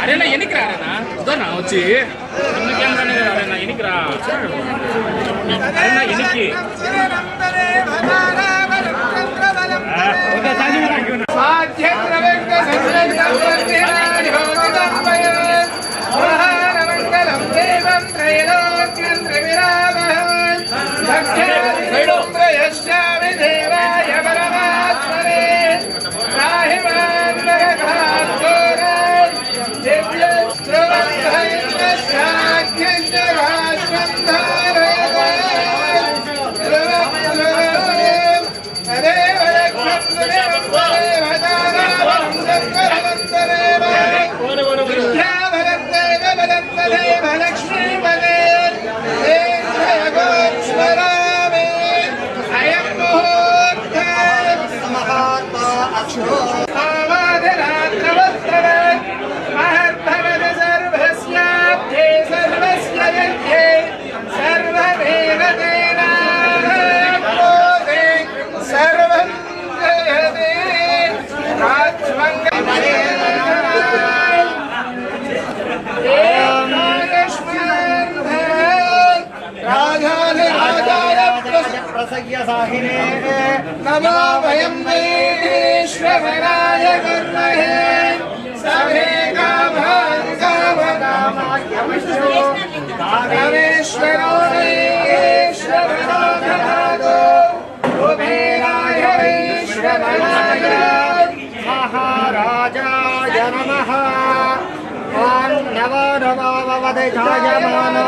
Arena ఎనికి రారేనా ఇదోనా వచ్చి చిన్న కెమెరా అరేనా ఎనికి महालक्ष्मीपदे अयं मुहूर्त महात्मा अक्षो प्रसह्यसाहिने नमो वयं वैश्वराय कर्महे सभे कामेश्वरो वैश्वरो धनादो कुबेराय वैश्वराय। महाराजाय नमः। नवो जायमानो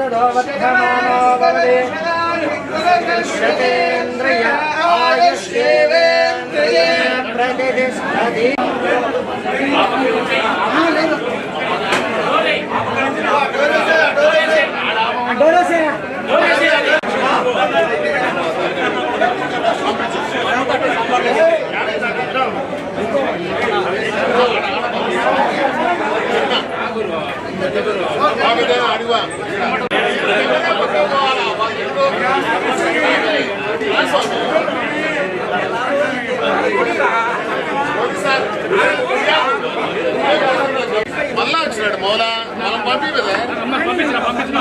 देव शतधो वर्धमानो भवते शतेन्द्रिय आयुष्येवेन्द्रिये प्रतिष्ठति వచ్చినాడు మౌలా మనం పంపించలే పంపించిన పంపించిన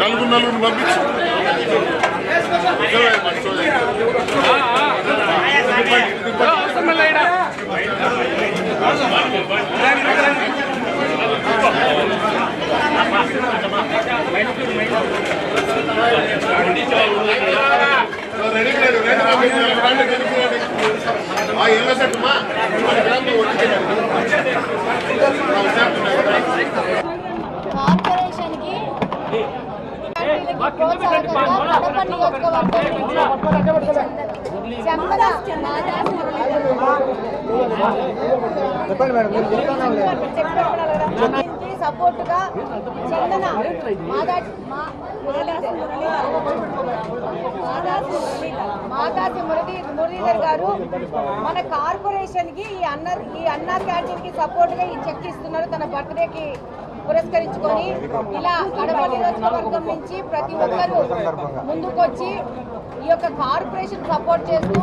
నలుగురు నలుగురు పంపించు నిజమే, మరి చూడండి. అవసరం లేడా రెడీ రెడీ రెడీ పంపించు. రండి, రెడీ, రెడీ. ఆ, ఇళ్ళ సెట్టమ్మా. మన గ్రామంలో వచ్చేయండి. ఆ, వచ్చేస్తున్నాయి. కార్పొరేషన్కి ప్రోత్సాహకంగా కడప నియోజకవర్గం చెంపల మాదాసి సపోర్ట్గా చందన మాదాసి మా- మురళీధర్ మాదాసి మురళీధర్ మురళీ మురళీధర్ గారు మన కార్పొరేషన్కి ఈ అన్న ఈ అన్నా క్యాంటీన్కి సపోర్ట్గా ఈ చెక్ ఇస్తున్నారు. తన బర్త్డే కి పురస్కరించుకొని ఇలా కడప నియోజకవర్గం నుంచి ప్రతి ఒక్కరూ ముందుకొచ్చి ఈ యొక్క కార్పొరేషన్ సపోర్ట్ చేస్తూ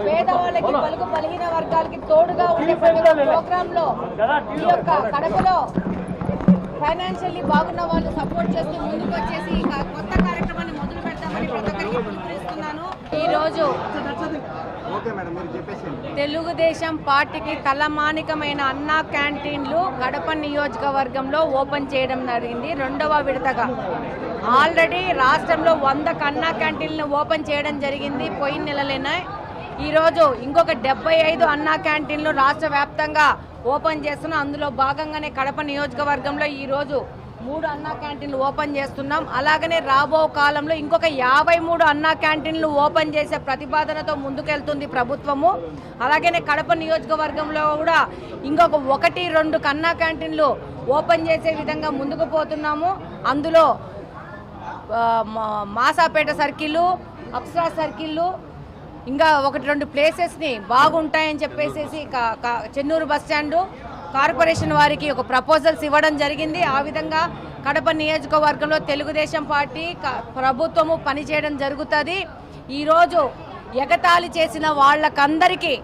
పేదవాళ్ళకి పలుకు బలహీన వర్గాలకి తోడుగా ఉండే ప్రతి ప్రోగ్రామ్లో ఈ యొక్క కడపలో ఫైనాన్షియల్లీ బాగున్న వాళ్ళు సపోర్ట్ చేస్తూ ముందుకు వచ్చేసి కొత్త కార్యక్రమాన్ని మొదలు పెడతామని ప్రతి ఒక్కరికి పిలుపునిస్తున్నాను ఈ రోజు తెలుగుదేశం పార్టీకి తలమానికమైన అన్నా క్యాంటీన్లు కడప నియోజకవర్గంలో ఓపెన్ చేయడం జరిగింది. రెండవ విడతగా. ఆల్రెడీ రాష్ట్రంలో వంద అన్నా క్యాంటీన్లు ఓపెన్ చేయడం జరిగింది. పోయిన నెలలోనే. ఈరోజు ఇంకొక డెబ్బై ఐదు అన్నా క్యాంటీన్లు రాష్ట్ర వ్యాప్తంగా ఓపెన్ చేస్తున్నాం. అందులో భాగంగానే కడప నియోజకవర్గంలో ఈరోజు మూడు అన్నా క్యాంటీన్లు ఓపెన్ చేస్తున్నాం. అలాగనే రాబో కాలంలో ఇంకొక యాభై మూడు అన్నా క్యాంటీన్లు ఓపెన్ చేసే ప్రతిపాదనతో ముందుకెళ్తుంది ప్రభుత్వము. అలాగనే కడప నియోజకవర్గంలో కూడా ఇంకొక ఒకటి రెండు కన్నా క్యాంటీన్లు ఓపెన్ చేసే విధంగా ముందుకు పోతున్నాము. అందులో మా- మాసాపేట సర్కిల్ అప్సరా సర్కిల్లు ఇంకా ఒకటి రెండు ప్లేసెస్ని బాగుంటాయని చెప్పేసి చెన్నూరు బస్ స్టాండు కార్పొరేషన్ వారికి ఒక ప్రపోజల్స్ ఇవ్వడం జరిగింది. ఆ విధంగా కడప నియోజకవర్గంలో తెలుగుదేశం పార్టీ ప్రభుత్వము పనిచేయడం జరుగుతుంది. ఈరోజు ఎగతాళి చేసిన వాళ్ళకందరికీ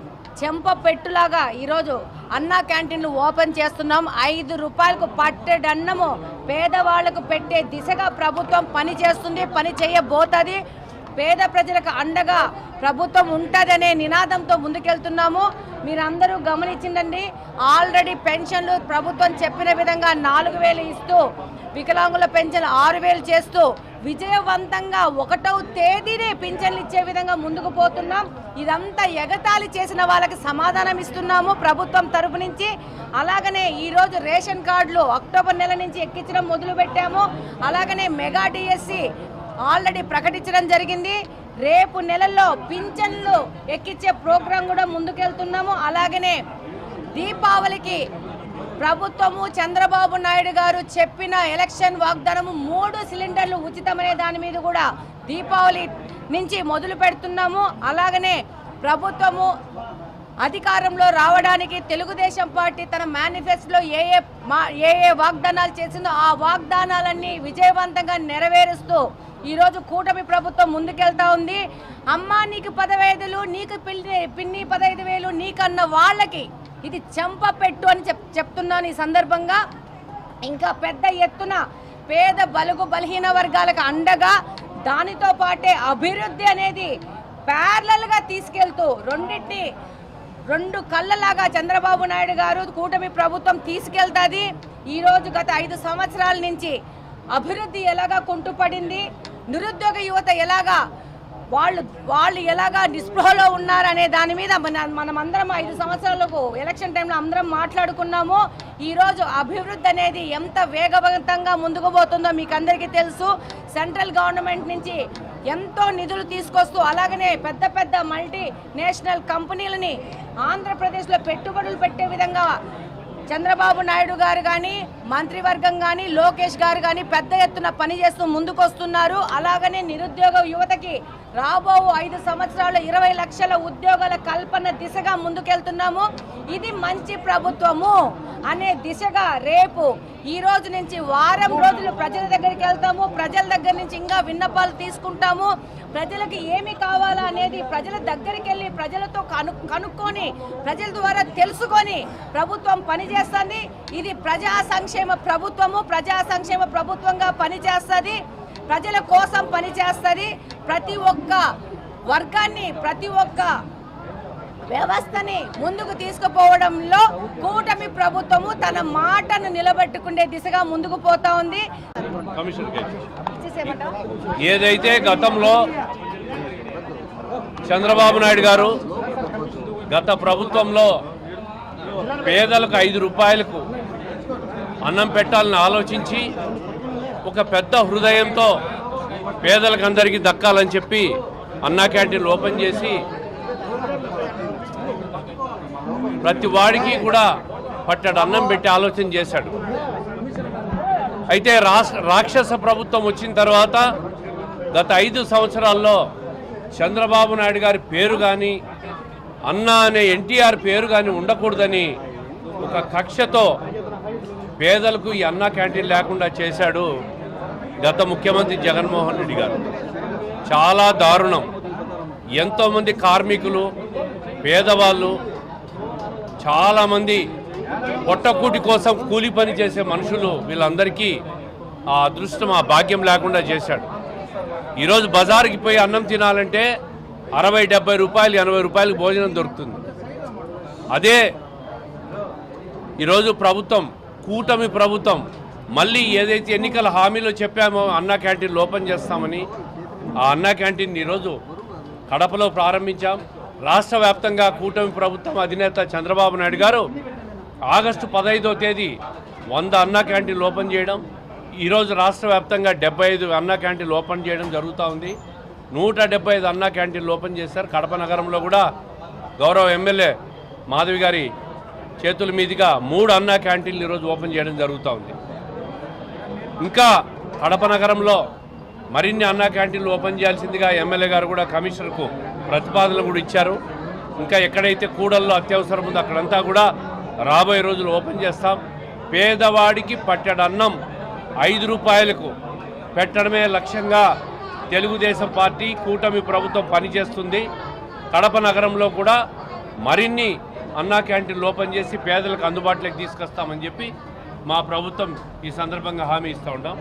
చెంప పెట్టులాగా ఈరోజు అన్నా క్యాంటీన్లు ఓపెన్ చేస్తున్నాం. ఐదు రూపాయలకు పట్టెడన్నము పేదవాళ్ళకు పెట్టే దిశగా ప్రభుత్వం పని చేస్తుంది పని చేయబోతుంది. పేద ప్రజలకు అండగా ప్రభుత్వం ఉంటుందనే నినాదంతో ముందుకెళ్తున్నాము. మీరందరూ గమనించిందండి. ఆల్రెడీ పెన్షన్లు ప్రభుత్వం చెప్పిన విధంగా నాలుగు వేలు ఇస్తూ వికలాంగుల పెన్షన్ ఆరు వేలు చేస్తూ విజయవంతంగా ఒకటవ తేదీనే పింఛన్లు ఇచ్చే విధంగా ముందుకు పోతున్నాం. ఇదంతా ఎగతాళి చేసిన వాళ్ళకి సమాధానం ఇస్తున్నాము ప్రభుత్వం తరపు నుంచి. అలాగనే ఈరోజు రేషన్ కార్డులు అక్టోబర్ నెల నుంచి ఎక్కించడం మొదలుపెట్టాము. అలాగనే మెగా డిఎస్సి ఆల్రెడీ ప్రకటించడం జరిగింది. రేపు నెలల్లో పింఛన్లు ఎక్కించే ప్రోగ్రాం కూడా ముందుకెళ్తున్నాము. అలాగనే దీపావళికి ప్రభుత్వము చంద్రబాబు నాయుడు గారు చెప్పిన ఎలక్షన్ వాగ్దానము మూడు సిలిండర్లు ఉచితమనే దాని మీద కూడా దీపావళి నుంచి మొదలు పెడుతున్నాము అలాగనే ప్రభుత్వము అధికారంలో రావడానికి తెలుగుదేశం పార్టీ తన మేనిఫెస్టోలో ఏ ఏ మా ఏ ఏ వాగ్దానాలు చేసిందో ఆ వాగ్దానాలన్నీ విజయవంతంగా నెరవేరుస్తూ ఈరోజు కూటమి ప్రభుత్వం ముందుకెళ్తా ఉంది. అమ్మా నీకు పదవైదులు నీకు పిల్లి పిన్ని పదహైదు వేలు నీకన్న వాళ్ళకి ఇది చెంప పెట్టు అని చెప్ చెప్తున్నాను ఈ సందర్భంగా. ఇంకా పెద్ద ఎత్తున పేద బలుగు బలహీన వర్గాలకు అండగా దానితో పాటే అభివృద్ధి అనేది ప్యారలల్గా తీసుకెళ్తూ రెండింటిని రెండు కళ్ళలాగా చంద్రబాబు నాయుడు గారు కూటమి ప్రభుత్వం తీసుకెళ్తాది. ఈ రోజు గత ఐదు సంవత్సరాల నుంచి అభివృద్ధి ఎలాగా కుంటుపడింది నిరుద్యోగ యువత ఎలాగా వాళ్ళు వాళ్ళు ఎలాగా నిస్పృహలో ఉన్నారనే దాని మీద మన మనం అందరం ఐదు సంవత్సరాలకు ఎలక్షన్ టైంలో అందరం మాట్లాడుకున్నాము. ఈరోజు అభివృద్ధి అనేది ఎంత వేగవంతంగా ముందుకు పోతుందో మీకు అందరికీ తెలుసు. సెంట్రల్ గవర్నమెంట్ నుంచి ఎంతో నిధులు తీసుకొస్తూ అలాగనే పెద్ద పెద్ద మల్టీ నేషనల్ కంపెనీలని ఆంధ్రప్రదేశ్లో పెట్టుబడులు పెట్టే విధంగా చంద్రబాబు నాయుడు గారు కానీ మంత్రివర్గం కానీ లోకేష్ గారు కానీ పెద్ద ఎత్తున పనిచేస్తూ ముందుకొస్తున్నారు. అలాగనే నిరుద్యోగ యువతకి రాబో ఐదు సంవత్సరాల్లో ఇరవై లక్షల ఉద్యోగాల కల్పన దిశగా ముందుకెళ్తున్నాము. ఇది మంచి ప్రభుత్వము అనే దిశగా రేపు ఈ రోజు నుంచి వారం రోజులు ప్రజల దగ్గరికి వెళ్తాము. ప్రజల దగ్గర నుంచి ఇంకా విన్నపాలు తీసుకుంటాము. ప్రజలకు ఏమి కావాలా అనేది ప్రజల దగ్గరికి వెళ్ళి ప్రజలతో కను కనుక్కొని ప్రజల ద్వారా తెలుసుకొని ప్రభుత్వం పనిచేస్తుంది. ఇది ప్రజా సంక్షేమ ప్రభుత్వము. ప్రజా సంక్షేమ ప్రభుత్వంగా పనిచేస్తుంది. ప్రజల కోసం పనిచేస్తుంది. ప్రతి ఒక్క వర్గాన్ని ప్రతి ఒక్క వ్యవస్థని ముందుకు తీసుకుపోవడంలో కూటమి ప్రభుత్వము తన మాటను నిలబెట్టుకునే దిశగా ముందుకు పోతా ఉంది. ఏదైతే గతంలో చంద్రబాబు నాయుడు గారు గత ప్రభుత్వంలో పేదలకు ఐదు రూపాయలకు అన్నం పెట్టాలని ఆలోచించి ఒక పెద్ద హృదయంతో పేదలకు అందరికీ దక్కాలని చెప్పి అన్నా క్యాంటీన్లు ఓపెన్ చేసి ప్రతి వాడికి కూడా పట్టడు అన్నం పెట్టి ఆలోచన చేశాడు. అయితే రాక్షస ప్రభుత్వం వచ్చిన తర్వాత గత ఐదు సంవత్సరాల్లో చంద్రబాబు నాయుడు గారి పేరు కానీ అన్నా అనే ఎన్టీఆర్ పేరు కానీ ఉండకూడదని ఒక కక్షతో పేదలకు ఈ అన్నా క్యాంటీన్ లేకుండా చేశాడు. గత ముఖ్యమంత్రి జగన్మోహన్ రెడ్డి గారు. చాలా దారుణం. ఎంతోమంది కార్మికులు పేదవాళ్ళు చాలామంది పొట్టకూటి కోసం కూలి పని చేసే మనుషులు వీళ్ళందరికీ ఆ అదృష్టం ఆ భాగ్యం లేకుండా చేశాడు. ఈరోజు బజారుకి పోయి అన్నం తినాలంటే అరవై డెబ్బై రూపాయలు ఎనభై రూపాయలకు భోజనం దొరుకుతుంది. అదే ఈరోజు ప్రభుత్వం కూటమి ప్రభుత్వం మళ్ళీ ఏదైతే ఎన్నికల హామీలో చెప్పామో అన్నా క్యాంటీన్ ఓపెన్ చేస్తామని ఆ అన్నా క్యాంటీన్ ఈరోజు కడపలో ప్రారంభించాం. రాష్ట్ర వ్యాప్తంగా కూటమి ప్రభుత్వం అధినేత చంద్రబాబు నాయుడు గారు ఆగస్టు పదహైదో తేదీ వంద అన్నా క్యాంటీన్లు ఓపెన్ చేయడం ఈరోజు రాష్ట్ర వ్యాప్తంగా డెబ్బై ఐదు అన్నా క్యాంటీన్లు ఓపెన్ చేయడం జరుగుతూ ఉంది. నూట డెబ్బై ఐదు అన్నా క్యాంటీన్లు ఓపెన్ చేశారు. కడప నగరంలో కూడా గౌరవ ఎమ్మెల్యే మాధవి గారి చేతుల మీదుగా మూడు అన్నా క్యాంటీన్లు ఈరోజు ఓపెన్ చేయడం జరుగుతూ ఉంది. ఇంకా కడప నగరంలో మరిన్ని అన్నా క్యాంటీన్లు ఓపెన్ చేయాల్సిందిగా ఎమ్మెల్యే గారు కూడా కమిషనర్కు ప్రతిపాదనలు కూడా ఇచ్చారు. ఇంకా ఎక్కడైతే కూడల్లో అత్యవసరం ఉందో అక్కడంతా కూడా రాబోయే రోజులు ఓపెన్ చేస్తాం. పేదవాడికి పట్టడన్నం ఐదు రూపాయలకు పెట్టడమే లక్ష్యంగా తెలుగుదేశం పార్టీ కూటమి ప్రభుత్వం పనిచేస్తుంది. కడప నగరంలో కూడా మరిన్ని అన్నా క్యాంటీన్లు ఓపెన్ చేసి పేదలకు అందుబాటులోకి తీసుకొస్తామని చెప్పి మా ప్రభుత్వం ఈ సందర్భంగా హామీ ఇస్తూ ఉంటాం